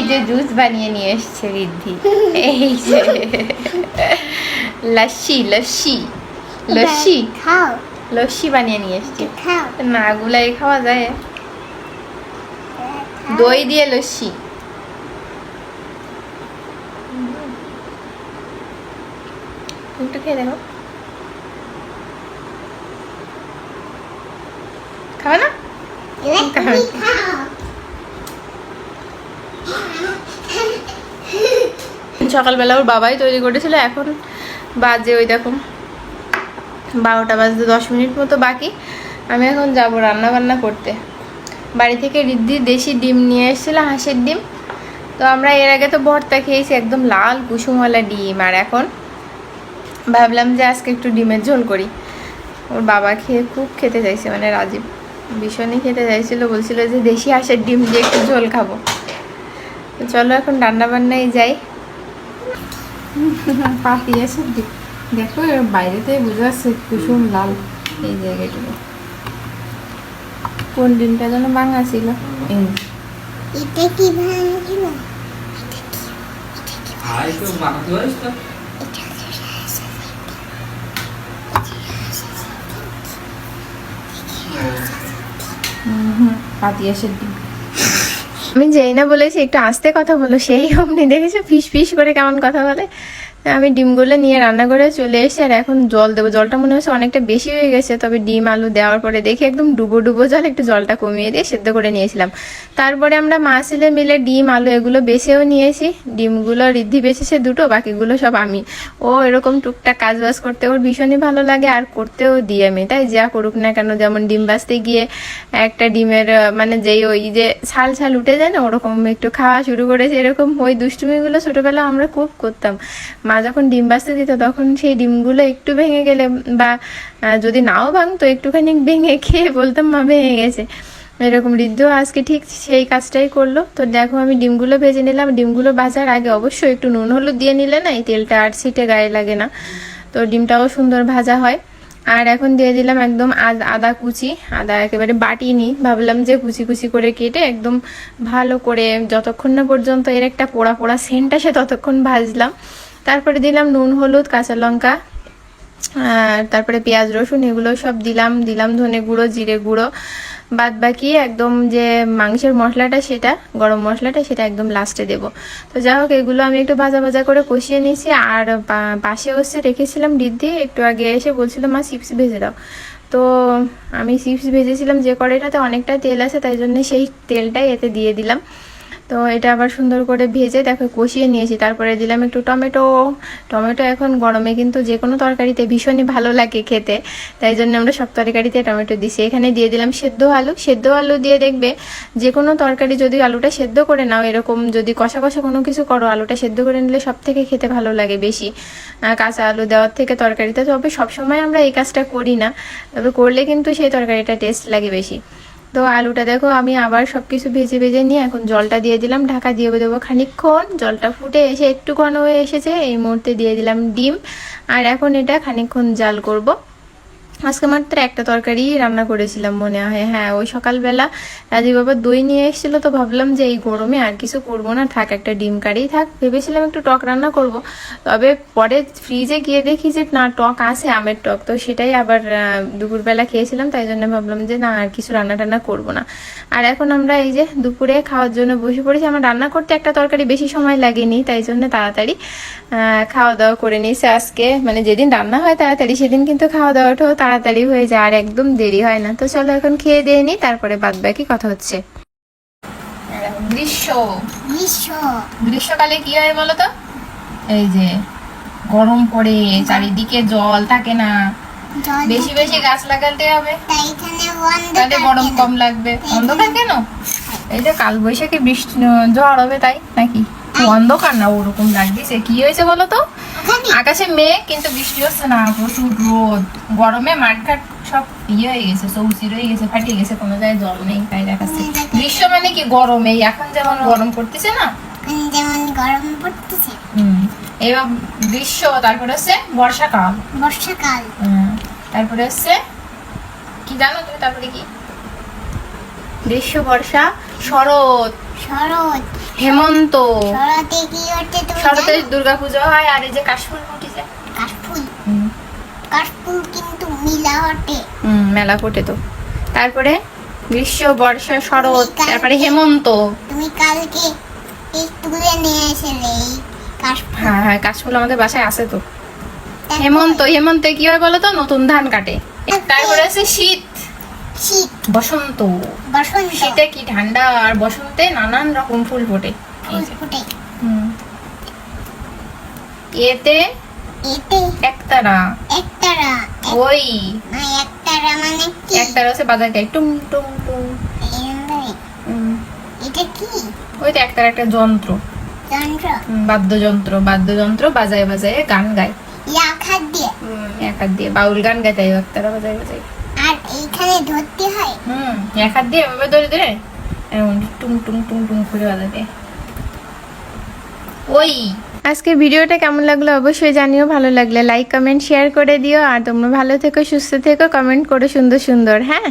এই যে জুস বানিয়ে নিয়ে এসছে রিদ্ধি। এই যে। লস্যি লস্যি। লস্যি? খাও। লস্যি বানিয়ে নিয়ে এসছে। না গুলাই খাওয়া যায়। দই দিয়ে লস্যি। একটু খেয়ে দেখো। খাবে না? এবার তুমি খাও সকালবেলা ওর বাবাই তৈরি করেছিল, এখন বাজে ওই দেখো বারোটা বাজতে দশ মিনিট মতো বাকি। আমি এখন যাব রান্না বান্না করতে। বাড়ি থেকে রিদ্ধি দেশি ডিম নিয়ে এসেছিল, হাঁসের ডিম। তো আমরা এর আগে তো ভর্তা খেয়েছি, একদম লাল কুসুমওয়ালা ডিম। আর এখন ভাবলাম যে আজকে একটু ডিমের ঝোল করি। ওর বাবা খেয়ে খুব খেতে চাইছে মানে রাজীব ভীষণই খেতে চাইছিল, বলছিল যে দেশি হাঁসের ডিম দিয়ে একটু ঝোল খাব। তো চলো এখন রান্না বান্নায় যাই। পাখি আছে দেখো এর বাইরেতে বোঝা যাচ্ছে কুসুম লাল। এই জায়গাটুকু কোন দিনটা যেন বাঙা ছিল? এটা কি পাতিয়াসের ডিম আমি যেই না বলেছি, একটু আস্তে কথা বলো, সেই অমনি দেখেছ ফিস ফিস করে কেমন কথা বলে? আমি ডিমগুলো নিয়ে রান্না করে চলে এসেছি আর এখন জল দেবো। জলটা মনে হচ্ছে অনেকটা বেশি হয়ে গেছে, তবে ডিম, আলু দেওয়ার পরে দেখি একদম ডুবো ডুবো জল, একটু জলটা কমিয়ে দিয়ে সেদ্ধ করে নিয়েছিলাম। তারপরে আমরা মা ছেলে মিলে ডিম, আলু এগুলো বেছেও নিয়েছি। ডিমগুলো রিদ্ধি বেছেছে দুটো, বাকিগুলো সব আমি। ও এরকম টুকটাক কাজ বাজ করতে ওর ভীষণই ভালো লাগে আর করতেও দিই আমি। তাই যা করুক না কেন, যেমন ডিম বাজতে গিয়ে একটা ডিমের মানে যেই ওই যে ছাল ছাল উঠে যায় না, ওরকম একটু খাওয়া শুরু করেছে। এরকম ওই দুষ্টুমিগুলো ছোটবেলা আমরা খুব করতাম। মা যখন ডিম বাজতে দিত, তখন সেই ডিমগুলো একটু ভেঙে গেলে বা যদি নাও ভাঙতো, একটুখানি ভেঙে খেয়ে বলতাম, মা, ভেঙে গেছে। এরকম ঋদ্ধ আজকে ঠিক সেই কাজটাই করল। তো দেখো, আমি ডিমগুলো ভেজে নিলাম। ডিমগুলো ভাজার আগে অবশ্যই একটু নুন, হলুদ দিয়ে নিলে না, এই তেলটা আর সিটে গায়ে লাগে না। তো ডিমটাও সুন্দর ভাজা হয়। আর এখন দিয়ে দিলাম একদম আদা কুচি। আদা একেবারে বাটিনি। ভাবলাম যে কুচি কুচি করে কেটে একদম ভালো করে যতক্ষণ না পর্যন্ত এর একটা পোড়া পোড়া সেন্ট আসে, ততক্ষণ ভাজলাম। তারপরে দিলাম নুন, হলুদ, কাঁচা লঙ্কা, আর তারপরে পেঁয়াজ, রসুন, এগুলো সব দিলাম দিলাম ধনে গুঁড়ো, জিরে গুঁড়ো। বাদ বাকি একদম যে মাংসের মশলাটা সেটা, গরম মশলাটা সেটা একদম লাস্টে দেব। তো যাই হোক, এগুলো আমি একটু ভাজা ভাজা করে কষিয়ে নিয়েছি, আর পাশে হচ্ছে রেখেছিলাম দিদি, একটু আগে এসে বলছিল, মা চিপস ভেজে দাও। তো আমি চিপস ভেজেছিলাম যে কড়াইটাতে অনেকটা তেল আছে, তাই জন্য সেই তেলটাই এতে দিয়ে দিলাম। তো এটা আবার সুন্দর করে ভেজে দেখো কষিয়ে নিয়েছি। তারপরে দিলাম একটু টমেটো। টমেটো এখন গরমে কিন্তু যে কোনো তরকারিতে ভীষণই ভালো লাগে খেতে। তাই জন্য আমরা সব তরকারিতে টমেটো দিছি। এখানে দিয়ে দিলাম সেদ্ধ আলু। সেদ্ধ আলু দিয়ে দেখবে যে কোনো তরকারি যদি আলুটা সেদ্ধ করে নাও, এরকম যদি কষা কষা কোনো কিছু করো, আলুটা সেদ্ধ করে নিলে সব থেকে খেতে ভালো লাগে বেশি। কাঁচা আলু দেওয়ার থেকে তরকারিতে। তবে সবসময় আমরা এই কাজটা করি না। তবে করলে কিন্তু সেই তরকারিটা টেস্ট লাগে বেশি। তো আলুটা দেখো, আমি আবার সবকিছু ভেজে ভেজে নিয়ে এখন জলটা দিয়ে দিলাম, ঢাকা দিয়ে দেবো খানিকক্ষণ। জলটা ফুটে এসে একটু ঘন হয়ে এসেছে, এই মুহূর্তে দিয়ে দিলাম ডিম। আর এখন এটা খানিকক্ষণ জাল করব। আজকে মাত্র একটা তরকারি রান্না করেছিলাম মনে হয়। হ্যাঁ ওই সকালবেলা রাজীব বাবা দই নিয়ে এসেছিল তো ভাবলাম যে এই গরমে আর কিছু করব না, থাক একটা ডিম কারি থাক। ভেবেছিলাম একটু টক রান্না করব। তবে পরে ফ্রিজে গিয়ে দেখি যে না, টক আছে, আমের টক। তো সেটাই আবার দুপুরবেলা খেয়েছিলাম, তাই জন্য ভাবলাম যে না, আর কিছু রান্না টান্না করব না। আর এখন আমরা এই যে দুপুরে খাওয়ার জন্য বসে পড়েছি। আমার রান্না করতে একটা তরকারি বেশি সময় লাগেনি, তাই জন্য তাড়াতাড়ি খাওয়া দাওয়া করে নিয়েছে আজকে। মানে যেদিন রান্না হয় তাড়াতাড়ি, সেদিন কিন্তু খাওয়া দাওয়াটাও তাড়াতাড়ি হয়ে যায় আর একদম দেরি হয় না। তো চলো এখন খেয়ে দিয়ে নিই তারপরে বাদ বাকি কথা হচ্ছে। গ্রীষ্ম। গ্রীষ্মকালে কি হয় বলো তো? এই যে গরম পড়ে চারিদিকে জল থাকে না। বেশি বেশি গাছ লাগাতে হবে। তাই এখানে বন্ধ তাহলে গরম কম লাগবে। অন্ধকার কেন? এই যে কাল বৈশাখী বৃষ্টি ঝড় হবে তাই নাকি? অন্ধকার না ওরকম লাগছে। কি হয়েছে বলো তো? আকাশে মেঘ কিন্তু বৃষ্টি হচ্ছে না। প্রচুর রোদ। গরমে মাঠঘাট সব ইয়ে হয়ে গেছে চৌচি রয়ে গেছে ফাটিয়ে গেছে কোনো জায়গায় জল নেই তাই দেখাচ্ছে। গ্রীষ্ম মানে কি? গরম। এই এখন যেমন গরম করতেছে না? যেমন গরম পড়তেছে। হুম। এবার গ্রীষ্ম তারপরে হচ্ছে বর্ষাকাল। বর্ষাকাল। হুম, তারপরে হচ্ছে কি জানো তুমি? তারপরে কি? গ্রীষ্ম বর্ষা শরৎ। শরৎ হেমন্ত। শরতে কি হচ্ছে তুমি শরতে জানো? দুর্গা পুজো হয় আর এই যে কাশফুল ফুটেছে কাশফুল। কাশফুল কিন্তু মিলা হটে হুম, মেলা ফোটে তো। তারপরে গ্রীষ্ম বর্ষা শরৎ তারপরে হেমন্ত। তুমি কালকে এই তুলে নিয়ে এসেলে এই কাশফুল। হ্যাঁ হ্যাঁ কাশফুল আমাদের বাসায় আছে তো। হেমন্ত হেমন্তে কি হয় বলো তো? নতুন ধান কাটে। তারপরে আছে শীত। শীত বসন্ত। বসন্ত। শীতে কি ঠান্ডা আর বসন্তে নানান রকম ফুল ফোটে। ফুল যে। হুম। এতে এতে একতারা। একতারা। ওই। না একতারা মানে কি? একতারা হচ্ছে বাজার গায়ে টুং টুং টুং এই হুম। এটা কি? ওই তো একতারা একটা যন্ত্র। যন্ত্র? বাদ্যযন্ত্র। বাদ্যযন্ত্র বাজায় বাজায় গান গায়। ইয়া খাদ দিয়ে? এক হাত দিয়ে। বাউল গান গাইতে একতারা বাজায় বাজায়। ধরতে হয়। হুম এক হাত দিয়ে এভাবে ধরে ধরে এমন টুং টুং টুং টুং করে বাজাবে ওই। আজকের ভিডিওটা কেমন লাগল অবশ্যই জানিও ভালো লাগলে লাইক কমেন্ট শেয়ার করে দিও। আর তোমরা ভালো থেকো সুস্থ থেকো কমেন্ট করো সুন্দর সুন্দর হ্যাঁ?